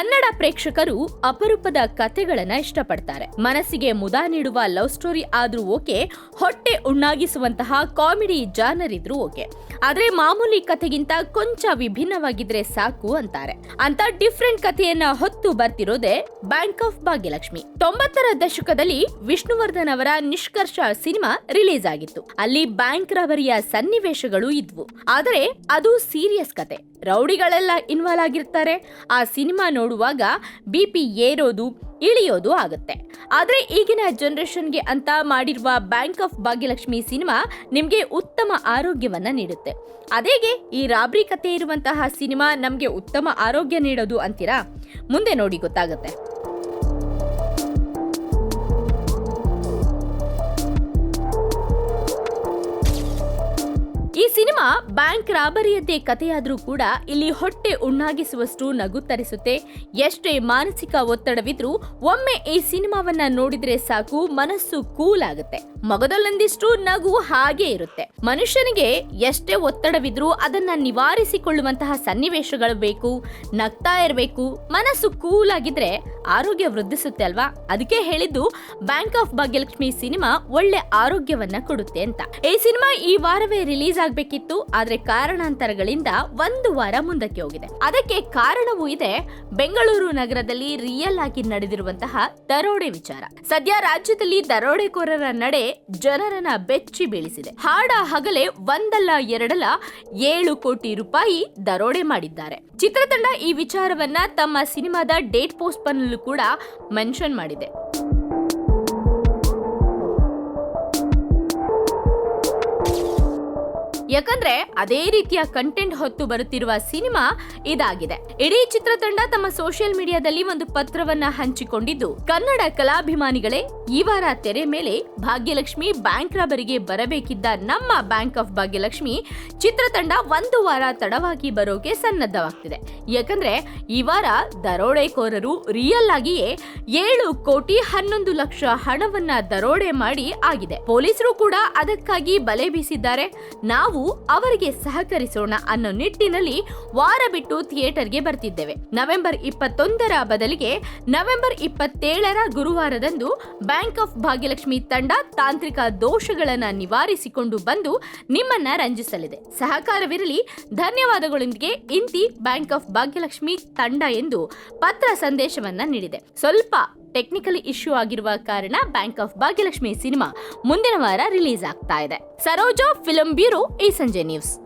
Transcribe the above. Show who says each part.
Speaker 1: ಕನ್ನಡ ಪ್ರೇಕ್ಷಕರು ಅಪರೂಪದ ಕಥೆಗಳನ್ನ ಇಷ್ಟಪಡ್ತಾರೆ. ಮನಸ್ಸಿಗೆ ಮುದ ನೀಡುವ ಲವ್ ಸ್ಟೋರಿ ಆದ್ರೂ ಓಕೆ, ಹೊಟ್ಟೆ ಉಣ್ಣಾಗಿಸುವಂತಹ ಕಾಮಿಡಿ ಜಾನರ್ ಇದ್ರೂ ಓಕೆ. ಆದ್ರೆ ಮಾಮೂಲಿ ಕಥೆಗಿಂತ ಕೊಂಚ ವಿಭಿನ್ನವಾಗಿದ್ರೆ ಸಾಕು ಅಂತಾರೆ. ಅಂತ ಡಿಫ್ರೆಂಟ್ ಕಥೆಯನ್ನ ಹೊತ್ತು ಬರ್ತಿರೋದೇ ಬ್ಯಾಂಕ್ ಆಫ್ ಭಾಗ್ಯಲಕ್ಷ್ಮಿ. ತೊಂಬತ್ತರ ದಶಕದಲ್ಲಿ ವಿಷ್ಣುವರ್ಧನ್ ಅವರ ನಿಷ್ಕರ್ಷ ಸಿನಿಮಾ ರಿಲೀಸ್ ಆಗಿತ್ತು. ಅಲ್ಲಿ ಬ್ಯಾಂಕ್ ರವರಿಯ ಸನ್ನಿವೇಶಗಳು ಇದ್ವು. ಆದರೆ ಅದು ಸೀರಿಯಸ್ ಕತೆ ರೌಡಿಗಳೆಲ್ಲ ಇನ್ವಾಲ್ವ್ ಆಗಿರ್ತಾರೆ. ಆ ಸಿನಿಮಾ ನೋಡುವಾಗ ಬಿ ಪಿ ಏರೋದು, ಇಳಿಯೋದು ಆಗುತ್ತೆ. ಆದರೆ ಈಗಿನ ಜನರೇಷನ್ಗೆ ಅಂತ ಮಾಡಿರುವ ಬ್ಯಾಂಕ್ ಆಫ್ ಭಾಗ್ಯಲಕ್ಷ್ಮಿ ಸಿನಿಮಾ ನಿಮಗೆ ಉತ್ತಮ ಆರೋಗ್ಯವನ್ನು ನೀಡುತ್ತೆ. ಅದೇಗೆ ಈ ರಾಬ್ರಿ ಕಥೆ ಇರುವಂತಹ ಸಿನಿಮಾ ನಮಗೆ ಉತ್ತಮ ಆರೋಗ್ಯ ನೀಡೋದು ಅಂತೀರಾ? ಮುಂದೆ ನೋಡಿ ಗೊತ್ತಾಗುತ್ತೆ. ಈ ಸಿನಿಮಾ ಬ್ಯಾಂಕ್ ರಾಬರಿಯದ್ದೇ ಕಥೆಯಾದರೂ ಕೂಡ ಇಲ್ಲಿ ಹೊಟ್ಟೆ ಉಣ್ಣಾಗಿಸುವಷ್ಟು ನಗು ತರಿಸುತ್ತೆ. ಎಷ್ಟೇ ಮಾನಸಿಕ ಒತ್ತಡವಿದ್ರೂ ಒಮ್ಮೆ ಈ ಸಿನಿಮಾವನ್ನ ನೋಡಿದ್ರೆ ಸಾಕು, ಮನಸ್ಸು ಕೂಲ್ ಆಗುತ್ತೆ. ಮಗದಲ್ಲೊಂದಿಷ್ಟು ನಗು ಹಾಗೆ ಇರುತ್ತೆ. ಮನುಷ್ಯನಿಗೆ ಎಷ್ಟೇ ಒತ್ತಡವಿದ್ರೂ ಅದನ್ನ ನಿವಾರಿಸಿಕೊಳ್ಳುವಂತಹ ಸನ್ನಿವೇಶಗಳು ಬೇಕು, ನಗ್ತಾ ಇರಬೇಕು, ಮನಸ್ಸು ಕೂಲ್ ಆಗಿದ್ರೆ ಆರೋಗ್ಯ ವೃದ್ಧಿಸುತ್ತೆ ಅಲ್ವಾ? ಅದಕ್ಕೆ ಹೇಳಿದ್ದು, ಬ್ಯಾಂಕ್ ಆಫ್ ಭಾಗ್ಯಲಕ್ಷ್ಮಿ ಸಿನಿಮಾ ಒಳ್ಳೆ ಆರೋಗ್ಯವನ್ನ ಕೊಡುತ್ತೆ ಅಂತ. ಈ ಸಿನಿಮಾ ಈ ವಾರವೇ ರಿಲೀಸ್ ಆಗ್ಬೇಕಿತ್ತು, ಆದ್ರೆ ಕಾರಣಾಂತರಗಳಿಂದ ಒಂದು ವಾರ ಮುಂದಕ್ಕೆ ಹೋಗಿದೆ. ಅದಕ್ಕೆ ಕಾರಣವೂ ಇದೆ, ಬೆಂಗಳೂರು ನಗರದಲ್ಲಿ ರಿಯಲ್ ಆಗಿ ನಡೆದಿರುವಂತಹ ದರೋಡೆ ವಿಚಾರ. ಸದ್ಯ ರಾಜ್ಯದಲ್ಲಿ ದರೋಡೆಕೋರರ ನಡೆ ಜನರನ್ನ ಬೆಚ್ಚಿ ಬೀಳಿಸಿದೆ. ಹಾಡ ಹಗಲೇ ಒಂದಲ್ಲ ಎರಡಲ್ಲ ಏಳು ಕೋಟಿ ರೂಪಾಯಿ ದರೋಡೆ ಮಾಡಿದ್ದಾರೆ. ಚಿತ್ರತಂಡ ಈ ವಿಚಾರವನ್ನ ತಮ್ಮ ಸಿನಿಮಾದ ಡೇಟ್ ಪೋಸ್ಟ್ ಪನ್ನಲ್ಲೂ ಕೂಡ ಮೆನ್ಷನ್ ಮಾಡಿದೆ. ಯಾಕಂದ್ರೆ ಅದೇ ರೀತಿಯ ಕಂಟೆಂಟ್ ಹೊತ್ತು ಬರುತ್ತಿರುವ ಸಿನಿಮಾ ಇದಾಗಿದೆ. ಇಡೀ ಚಿತ್ರತಂಡ ತಮ್ಮ ಸೋಷಿಯಲ್ ಮೀಡಿಯಾದಲ್ಲಿ ಒಂದು ಪತ್ರವನ್ನ ಹಂಚಿಕೊಂಡಿದ್ದು, ಕನ್ನಡ ಕಲಾಭಿಮಾನಿಗಳೇ ಈ ವಾರ ತೆರೆ ಮೇಲೆ ಭಾಗ್ಯಲಕ್ಷ್ಮಿ ಬ್ಯಾಂಕ್ ರಾಬರಿಗೆ ಬರಬೇಕಿದ್ದ ನಮ್ಮ ಬ್ಯಾಂಕ್ ಆಫ್ ಭಾಗ್ಯಲಕ್ಷ್ಮಿ ಚಿತ್ರತಂಡ ಒಂದು ವಾರ ತಡವಾಗಿ ಬರೋಕೆ ಸನ್ನದ್ಧವಾಗ್ತಿದೆ. ಯಾಕಂದ್ರೆ ಈ ವಾರ ದರೋಡೆಕೋರರು ರಿಯಲ್ ಆಗಿಯೇ ಏಳು ಕೋಟಿ ಹನ್ನೊಂದು ಲಕ್ಷ ಹಣವನ್ನ ದರೋಡೆ ಮಾಡಿ ಆಗಿದೆ. ಪೊಲೀಸರು ಕೂಡ ಅದಕ್ಕಾಗಿ ಬಲೆ ಬೀಸಿದ್ದಾರೆ. ನಾವು ಅವರಿಗೆ ಸಹಕರಿಸೋಣ ಅನ್ನೋ ನಿಟ್ಟಿನಲ್ಲಿ ವಾರ ಬಿಟ್ಟು ಥಿಯೇಟರ್ಗೆ ಬರ್ತಿದ್ದೇವೆ. ನವೆಂಬರ್ ಇಪ್ಪತ್ತೊಂದರ ಬದಲಿಗೆ ನವೆಂಬರ್ ಇಪ್ಪತ್ತೇಳರ ಗುರುವಾರದಂದು ಬ್ಯಾಂಕ್ ಆಫ್ ಭಾಗ್ಯಲಕ್ಷ್ಮಿ ತಂಡ ತಾಂತ್ರಿಕ ದೋಷಗಳನ್ನು ನಿವಾರಿಸಿಕೊಂಡು ಬಂದು ನಿಮ್ಮನ್ನ ರಂಜಿಸಲಿದೆ. ಸಹಕಾರವಿರಲಿ, ಧನ್ಯವಾದಗಳೊಂದಿಗೆ ಇಂತಿ ಬ್ಯಾಂಕ್ ಆಫ್ ಭಾಗ್ಯಲಕ್ಷ್ಮಿ ತಂಡ ಎಂದು ಪತ್ರ ಸಂದೇಶವನ್ನ ನೀಡಿದೆ. ಸ್ವಲ್ಪ ಟೆಕ್ನಿಕಲಿ ಇಶ್ಯೂ ಆಗಿರುವ ಕಾರಣ ಬ್ಯಾಂಕ್ ಆಫ್ ಭಾಗ್ಯಲಕ್ಷ್ಮಿ ಸಿನಿಮಾ ಮುಂದಿನ ವಾರ ರಿಲೀಸ್ ಆಗ್ತಾ ಇದೆ. ಸರೋಜಾ ಫಿಲಂ ಬ್ಯೂರೋ, ಈ ಸಂಜೆ ನ್ಯೂಸ್